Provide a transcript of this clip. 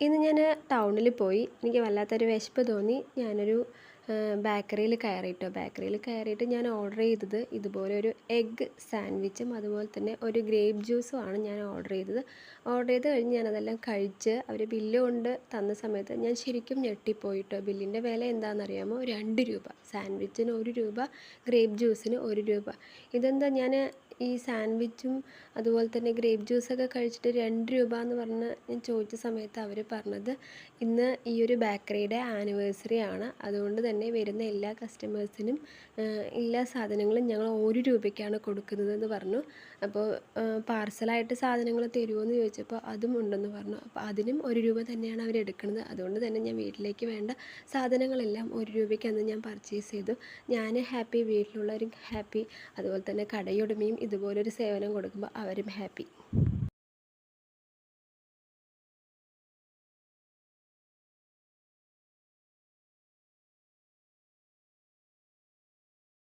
ഇന്ന് ഞാൻ ടൗണിൽ പോയി. എനിക്ക് വല്ലാത്തൊരു വിശപ്പ് തോന്നി. ഞാനൊരു ബേക്കറിയിൽ കയറിയിട്ടോ? ബേക്കറിയിൽ കയറിയിട്ട് ഞാൻ ഓർഡർ ചെയ്തത് ഇതുപോലെ ഒരു എഗ്ഗ് സാൻഡ്വിച്ചും അതുപോലെ തന്നെ ഒരു ഗ്രേപ്പ് ജ്യൂസും ആണ് ഞാൻ ഓർഡർ ചെയ്തത്. ഓർഡർ ചെയ്ത് കഴിഞ്ഞ് ഞാനതെല്ലാം കഴിച്ച് അവർ ബില്ല് കൊണ്ട് തന്ന സമയത്ത് ഞാൻ ശരിക്കും ഞെട്ടിപ്പോയിട്ടോ? ബില്ലിന്റെ വില എന്താണെന്നറിയാമോ? രണ്ട് രൂപ. സാൻഡ്വിച്ചിന് ഒരു രൂപ ഗ്രേപ്പ് ജ്യൂസിന് ഒരു രൂപ. ഇതെന്താ ഞാൻ ഈ സാൻഡ്വിച്ചും അതുപോലെ തന്നെ ഗ്രേപ്പ് ജ്യൂസൊക്കെ കഴിച്ചിട്ട് രണ്ട് രൂപ എന്ന് പറഞ്ഞ് ഞാൻ ചോദിച്ച സമയത്ത് അവർ പറഞ്ഞത് ഇന്ന് ഈ ഒരു ബേക്കറിയുടെ ആനിവേഴ്സറി ആണ്. അതുകൊണ്ട് തന്നെ വരുന്ന എല്ലാ കസ്റ്റമേഴ്സിനും എല്ലാ സാധനങ്ങളും ഞങ്ങൾ ഒരു രൂപയ്ക്കാണ് കൊടുക്കുന്നതെന്ന് പറഞ്ഞു. അപ്പോൾ പാർസലായിട്ട് സാധനങ്ങൾ തരുമോയെന്ന് ചോദിച്ചപ്പോൾ അതും ഉണ്ടെന്ന് പറഞ്ഞു. അപ്പോൾ അതിനും ഒരു രൂപ തന്നെയാണ് അവർ എടുക്കുന്നത്. അതുകൊണ്ട് തന്നെ ഞാൻ വീട്ടിലേക്ക് വേണ്ട സാധനങ്ങളെല്ലാം ഒരു രൂപയ്ക്ക് അന്ന് ഞാൻ പർച്ചേസ് ചെയ്തു. ഞാൻ ഹാപ്പി വീട്ടിലുള്ളവരും ഹാപ്പി അതുപോലെ തന്നെ കടയുടമയും ഇതുപോലൊരു സേവനം കൊടുക്കുമ്പോൾ അവരും ഹാപ്പി